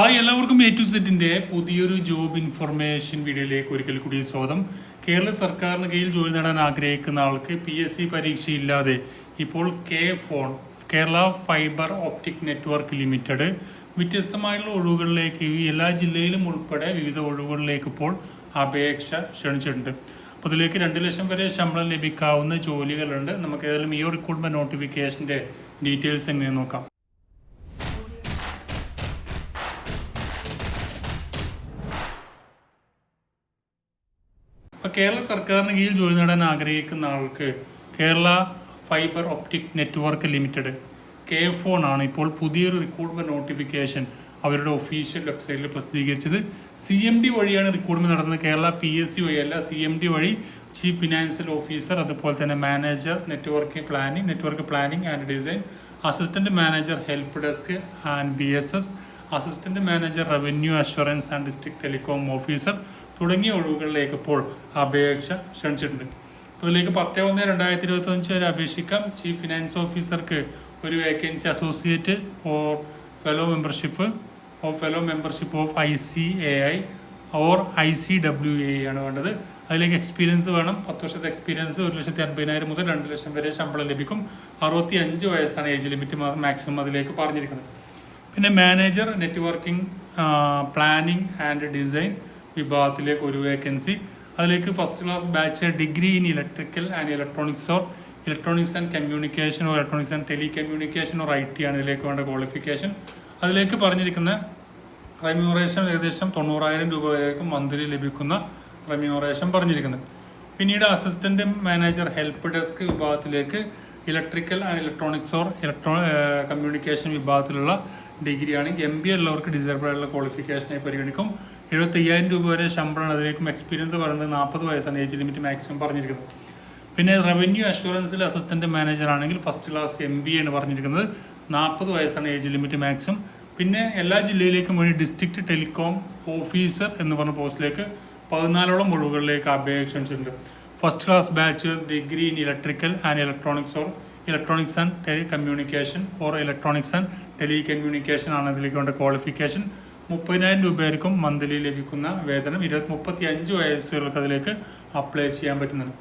Hi എല്ലാവർക്കും A to സെറ്റിന്റെ പുതിയൊരു ജോബ് ഇൻഫർമേഷൻ വീഡിയോയിലേക്ക് ഒരിക്കൽ കൂടി സ്വാഗതം. കേരള സർക്കാരിന് കീഴിൽ ജോലി നേടാൻ ആഗ്രഹിക്കുന്ന ആൾക്ക് പി എസ് സി പരീക്ഷയില്ലാതെ ഇപ്പോൾ K phone Kerala fibre optic network limited വ്യത്യസ്തമായിട്ടുള്ള ഒഴിവുകളിലേക്ക് എല്ലാ ജില്ലയിലും ഉൾപ്പെടെ വിവിധ ഒഴിവുകളിലേക്ക് ഇപ്പോൾ അപേക്ഷ ക്ഷണിച്ചിട്ടുണ്ട്. അപ്പോൾ ഇതിലേക്ക് രണ്ട് ലക്ഷം വരെ ശമ്പളം ലഭിക്കാവുന്ന ജോലികളുണ്ട്. നമുക്ക് ഏതായാലും ഈ റിക്രൂട്ട്മെന്റ് നോട്ടിഫിക്കേഷന്റെ ഡീറ്റെയിൽസ് എങ്ങനെ നോക്കാം. ഇപ്പോൾ കേരള സർക്കാരിന് കീഴിൽ ജോലി നേടാൻ ആഗ്രഹിക്കുന്ന ആൾക്ക് Kerala fibre optic network limited K phone ആണ് ഇപ്പോൾ പുതിയൊരു റിക്രൂട്ട്മെന്റ് നോട്ടിഫിക്കേഷൻ അവരുടെ ഒഫീഷ്യൽ വെബ്സൈറ്റിൽ പ്രസിദ്ധീകരിച്ചത്. സി എം ഡി വഴിയാണ് റിക്രൂട്ട്മെന്റ് നടന്നത്. കേരള പി എസ് സി വഴിയല്ല സി എം ഡി വഴി ചീഫ് ഫിനാൻഷ്യൽ ഓഫീസർ അതുപോലെ തന്നെ manager network planning network planning and design assistant manager help desk and B S S assistant manager revenue assurance and district telecom officer തുടങ്ങിയ ഒഴിവുകളിലേക്ക് ഇപ്പോൾ അപേക്ഷ ക്ഷണിച്ചിട്ടുണ്ട്. അപ്പോൾ ഇതിലേക്ക് പത്ത് ഒന്ന് രണ്ടായിരത്തി ഇരുപത്തി അഞ്ച് വരെ അപേക്ഷിക്കാം. ചീഫ് ഫിനാൻസ് ഓഫീസർക്ക് ഒരു vacancy associate or fellow membership of fellow membership of I C A I or I C W A ആണ് വേണ്ടത്. അതിലേക്ക് എക്സ്പീരിയൻസ് വേണം. പത്ത് വർഷത്തെ എക്സ്പീരിയൻസ് ഒരു ലക്ഷത്തി അൻപതിനായിരം മുതൽ രണ്ട് ലക്ഷം വരെ ശമ്പളം ലഭിക്കും. അറുപത്തി അഞ്ച് വയസ്സാണ് ഏജ് ലിമിറ്റ് മാക്സിമം അതിലേക്ക് പറഞ്ഞിരിക്കുന്നത്. പിന്നെ manager networking planning and design വിഭാഗത്തിലേക്ക് ഒരു വേക്കൻസി അതിലേക്ക് first class batch degree in electrical and electronics or electronics and communication or electronics and telecommunication or I T ആണ് ഇതിലേക്ക് വേണ്ട ക്വാളിഫിക്കേഷൻ അതിലേക്ക് പറഞ്ഞിരിക്കുന്ന റെമ്യൂറേഷൻ ഏകദേശം തൊണ്ണൂറായിരം രൂപ വരെയായിരിക്കും മന്ത്ലി ലഭിക്കുന്ന റെമ്യൂറേഷൻ പറഞ്ഞിരിക്കുന്നത്. പിന്നീട് അസിസ്റ്റന്റ് മാനേജർ ഹെൽപ്പ് ഡെസ്ക് വിഭാഗത്തിലേക്ക് electrical and electronics or electro communication വിഭാഗത്തിലുള്ള ഡിഗ്രിയാണ് എം ബി ഉള്ളവർക്ക് ഡിസേബിൾ ആയിട്ടുള്ള ക്വാളിഫിക്കേഷനായി പരിഗണിക്കും. എഴുപത്തി അയ്യായിരം രൂപ വരെ ശമ്പളമാണ് അതിലേക്കും എക്സ്പീരിയൻസ് പറയുന്നത് നാൽപ്പത് വയസ്സാണ് ഏജ് ലിമിറ്റ് മാക്സിമം പറഞ്ഞിരിക്കുന്നത്. പിന്നെ റവന്യൂ അഷുറൻസിൽ അസിസ്റ്റന്റ് മാനേജർ ആണെങ്കിൽ ഫസ്റ്റ് ക്ലാസ് എം ബി ആണ് പറഞ്ഞിരിക്കുന്നത്. നാൽപ്പത് വയസ്സാണ് ഏജ് ലിമിറ്റ് മാക്സിമം പിന്നെ എല്ലാ ജില്ലയിലേക്കും വേണ്ടി ഡിസ്ട്രിക്ട് ടെലികോം ഓഫീസർ എന്ന് പറഞ്ഞ പോസ്റ്റിലേക്ക് പതിനാലോളം ഒഴിവുകളിലേക്ക് അപേക്ഷ ഉണ്ട് first class bachelors degree in electrical and electronics or electronics and telecommunication or electronics and telecommunication ആണ് അതിലേക്ക് വേണ്ട ക്വാളിഫിക്കേഷൻ. മുപ്പതിനായിരം രൂപയായിരിക്കും മന്ത്ലി ലഭിക്കുന്ന വേതനം. ഇരുപത്തി മുപ്പത്തി അഞ്ച് വയസ്സുകൾക്ക് അതിലേക്ക് അപ്ലൈ ചെയ്യാൻ പറ്റുന്നുണ്ട്.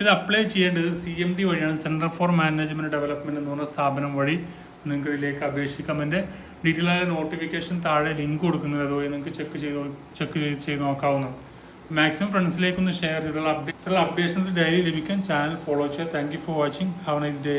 ഇത് അപ്ലൈ ചെയ്യേണ്ടത് സി എം ഡി വഴിയാണ്. സെന്റർ ഫോർ മാനേജ്മെന്റ് ഡെവലപ്മെന്റ് എന്ന് പറഞ്ഞ സ്ഥാപനം വഴി നിങ്ങൾക്ക് ഇതിലേക്ക് അപേക്ഷിക്കാം. എന്റെ ഡീറ്റെയിൽ ആയ നോട്ടിഫിക്കേഷൻ താഴെ ലിങ്ക് കൊടുക്കുന്നത് അതുവഴി നിങ്ങൾക്ക് ചെക്ക് ചെയ്ത് ചെക്ക് ചെയ്ത് നോക്കാവുന്നതാണ്. മാക്സിമം ഫ്രണ്ട്സിലേക്കൊന്ന് ഷെയർ ചെയ്തുള്ള അപ്ഡേറ്റ് അപ്ഡേഷൻസ് ഡെയിലി ലഭിക്കാൻ ചാനൽ ഫോളോ ചെയ്യുക. Thank you for watching. Have nice day.